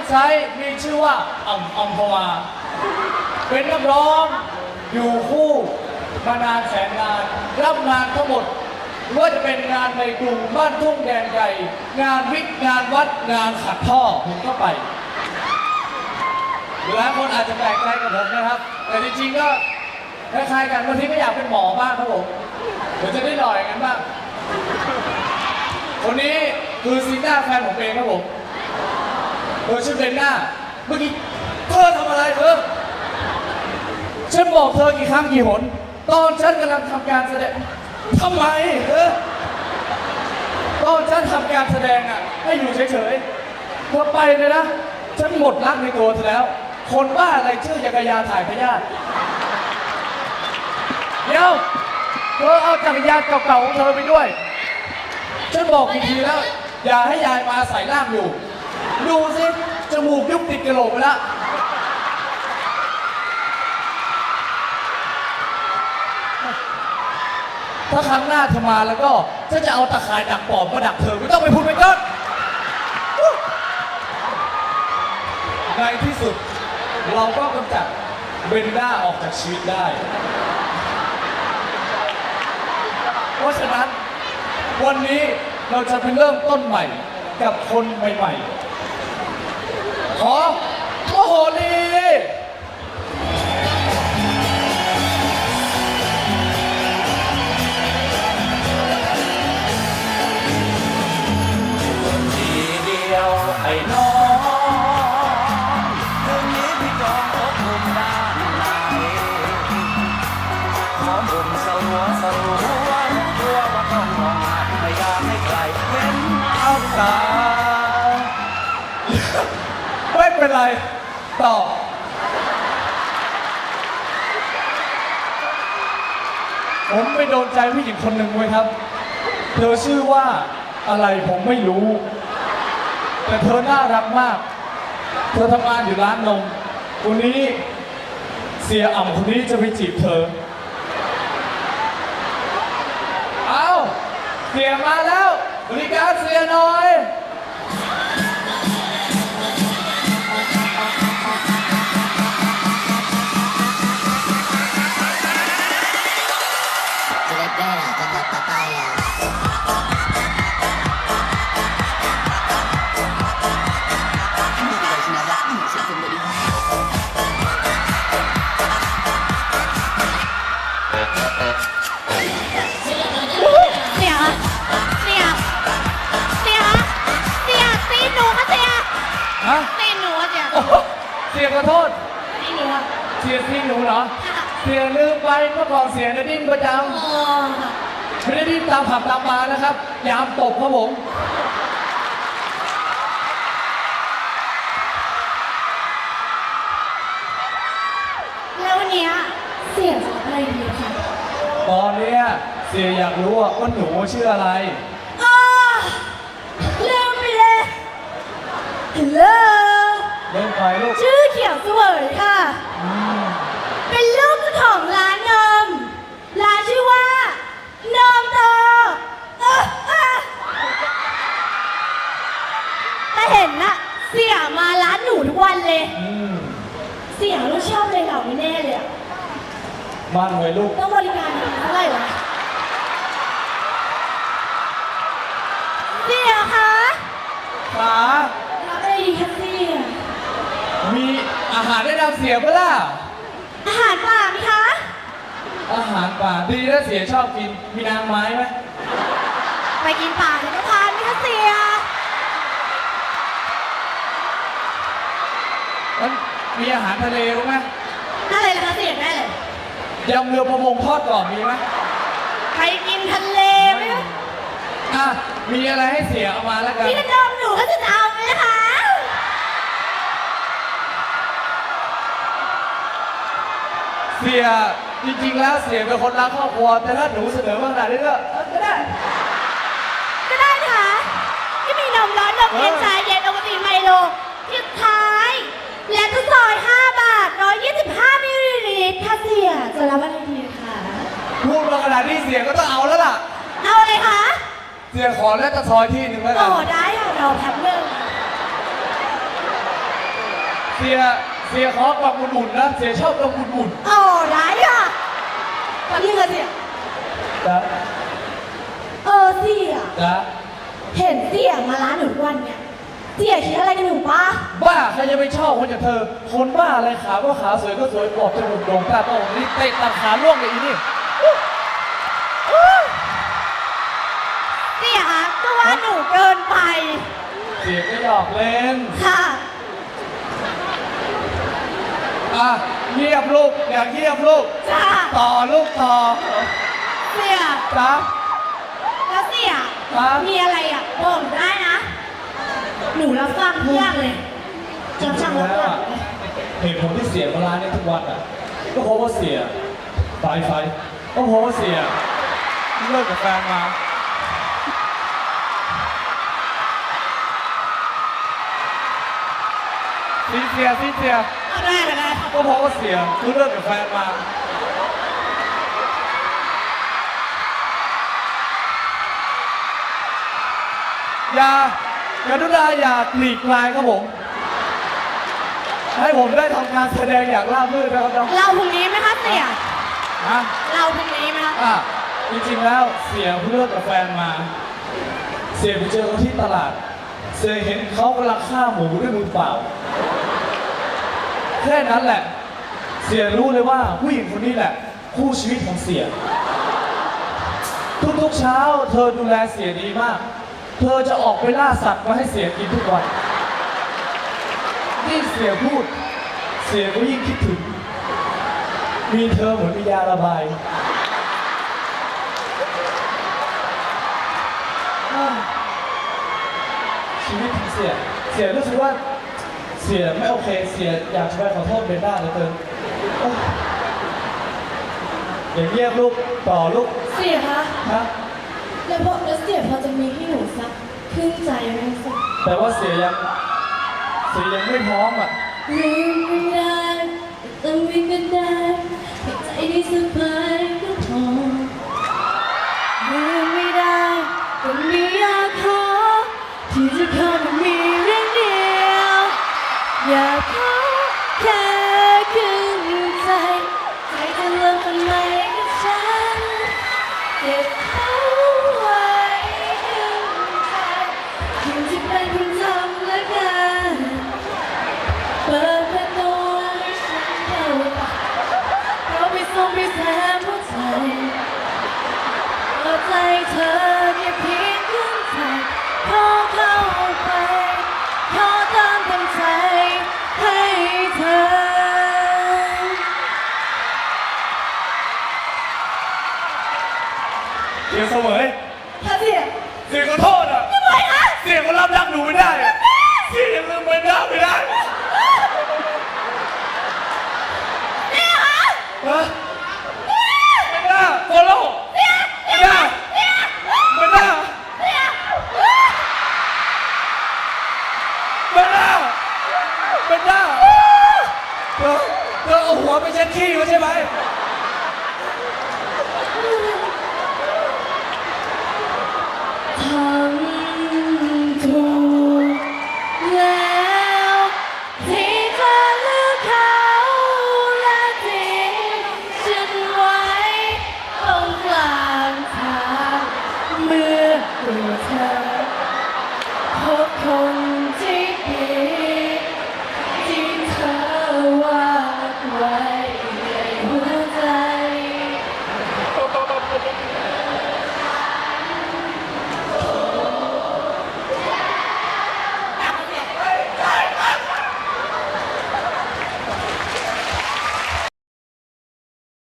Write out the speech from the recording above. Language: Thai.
ย็นๆใจเย็นๆผมนั่นไซด์มีชื่อว่าอ่ำอัมพวา เป็นนักร้องอยู่คู่มานานแสนนานรับงานทั้งหมดไม่ว่าจะเป็นงานในกรุงบ้านทุ่งแดนไก่งานวิกงานวัดงานขัดท่อผมก็ไปหลายคนอาจจะแปลกใจกับผมนะครับ แต่จริงๆก็คล้ายๆกันบางทีก็อยากเป็นหมอบ้างครับผมเดี๋ยวจะได้หน่อยกันบ้างคนนี้คือซีน่าแฟนผมเองครับผม เธอชื่อเบนน่าเมื่อกี้เธอทำอะไรเธอฉันบอกเธอกี่ครั้งกี่หน ตอนฉันกำลังทำการแสดงทำไมเออตอนฉันทำการแสดงอะ ให้อยู่เฉยๆเธอไปเลยนะ ฉันหมดรักในตัวเธอแล้ว คนบ้าอะไรชื่อยักรยาถ่ายพยาธิเดี๋ยวเธอเอาจักรยานเก่าๆของเธอไปด้วย ฉันบอกกี่ทีแล้ว อย่าให้ยายมาใส่ล่ามอยู่ ดูสิจมูกยุบติดกระโหลกไปแล้ว ถ้าครั้งหน้าเธอมาแล้วก็ฉันจะเอาตะข่ายดักปอบมาดักเธอไม่ต้องไปพูดไปก่อนในที่สุด เราก็กำจัดเบนด้าออกจากชีวิตได้ เพราะฉะนั้นวันนี้เราจะไปเริ่มต้นใหม่กับคนใหม่ ๆ ขอโอ้โหลีทีเดียวไอ้น้องคืนนี้พี่จองพบมุมด้านในขอมุมสลัวสลัวรู้ตัวว่าต้องมองหาไม่อยากให้ใครเห็นเอาตา เป็นไรต่อผมไปโดนใจผู้หญิงคนหนึ่งไว้ยครับ เธอชื่อว่าอะไรผมไม่รู้ แต่เธอน่ารักมาก เธอทำงานอยู่ร้านนมวันนี้เสียอ่ำคนนี้จะไปจีบเธอ เอาเสียมาแล้วบริการเสียหน่อย เสียลืมไปเมื่อก่อนเสียจะดิ้นประจอ๋อำไม่ได้ดิ้นตามผับตามบาร์นะครับ ยามตบครับผมแล้ววันเนี้ยเสียจะอะไรดีคะตอนเนี้ยเสียอยากรู้ว่าว่าหนูชื่ออะไร อ๋อลืมไปเลยฮัลโหล เล่นไปลูก ชื่อเขียวเสวยค่ะ เป็นลูกเจ้าของร้านนม ร้านชื่อว่านมโตเอ้อเอ้อแต่เห็นน่ะ เสียมา ร้านหนูทุกวันเลย อืมเสียลูกชอบเลยเหล่าไม่แน่เลยอะบ้านไว้ลูก ต้องบริการเท่าไหร่วะเสียคะขา รับอะไรดีคะเสียมีอาหารได้นำเสียเปะล่า อาหารป่าไหมคะอาหารป่าดีนะเสียชอบกิน มีนางไม้ไหมไปกินป่าแล้วก็ทานไหมคะเสีย มันมีอาหารทะเลรู้ไหมอะไรล่ะคะเสียแม่เลยยำเรือประมงทอดกรอบมีไหมไปกินทะเลไหมคะอะมีอะไรให้เสียเอามาแล้วกันพี่กระดมหนูก็จะเอาไหมนะคะเสียจริงๆแล้วเสียเป็นคนรักครอบครัวแต่ถ้าหนูเสนอมาขนาดนี้ก็เออก็ได้ ก็ได้ค่ะที่มีนมร้อนนมเย็นเออชาเย็นโอวัลตินไมโลสุดท้าย และทุกซอย 5 บาท 125มิลลิลิตรค่ะเสียจะรับอะไรดีคะพูดมาขนาดนี้เสียก็ต้องเอาแล้วล่ะ เอาอะไรคะเสียขอและตะซอยที่หนึ่งแล้วกัโอ้นได้ค่ะรอแป๊บนึงเสียเสียขอกล่องหมุนๆนะเสียชอบกล่องหมุนอ๋อได้อะแป๊บนึงอะเสียๆนะเออเสีย นะเห็นเสียมาร้านหนูทุกวันเนี่ย เสียคิดอะไรกับหนูปะบ้าใครจะไปชอบคนอย่างเธอ คนบ้าอะไรขาก็ขาสวยก็สวยปลอบจมูกโด่งตาโตนี่เตะตัดขาล่วงเลยอีนี่เสียก็ว่าหนูเกินไป เสียก็หยอกเล่น ค่ะ อะเงียบลูก อย่าเงียบลูก จ้า ต่อลูกต่อเสีย จ้าแล้วเสีย ครับ มีอะไรอะบอกหนูได้นะ หนูรับฟังเพื่อนเลยจริรับฟังงๆรับแล้วฟังอะเหตุผลที่เสียมาร้านนี้ทุกวันอะ ก็เพราะว่าเสียไฟไฟก็เพราะว่าเสียเลิกกับแฟนมาซีเสียซีเสียเอาได้ได้ได้ก็เพราะว่าเสียคือเลิกกับแฟนมาอย่า กรุณาอย่าหลีกลายครับผม ให้ผมได้ทำการแสดงอย่างราบรื่นนะครับน้องเราพรุ่งนี้ไหมคะเสียนะเราพรุ่งนี้ไหมคะอะจริงๆแล้วเสียเพิ่งเลิกกับแฟนมา เสียไปเจอเขาที่ตลาด เสียเห็นเขากำลังฆ่าหมูด้วยมือเปล่า แค่นั้นแหละ เสียรู้เลยว่าผู้หญิงคนนี้แหละ คู่ชีวิตของเสีย ทุกๆเช้าเธอดูแลเสียดีมาก เธอจะออกไปล่าสัตว์มาให้เสียกินทุกวันยิ่งเสียพูด เสียก็ยิ่งคิดถึง มีเธอเหมือนมียาระบายอ้าวชีวิตของเสีย เสียรู้สึกว่า เสียไม่โอเค เสียอยากจะไปขอโทษเบนด้าเหลือเกินเอ้ยอย่างเงียบลูกต่อลูกเสียคะฮะแล้วพอแล้วเสียพอจะมีให้หนูสั กครึ่งใจไหมสักแต่ว่าเสียยังเสียยังไม่พร้อมอะลืมไม่ได้ต้องมีก็ได้ให้ใจได้สบายก็พอลืมไม่ได้ก็ไม่อยากขอที่จะขอมันมีเรื่องเดียวอยากขอ ไม่แทนหัวใจหัวใจเธอแค่เพียงครึ่งใจขอเข้าไปขอเติมเต็มใจให้เธอ เสียงเสวยถ้าพี่เสียงขอโทษอะ ทำไมคะ เสียงมันรับรักหนูไม่ได้อะเสียงลืมใบหน้าไม่ได้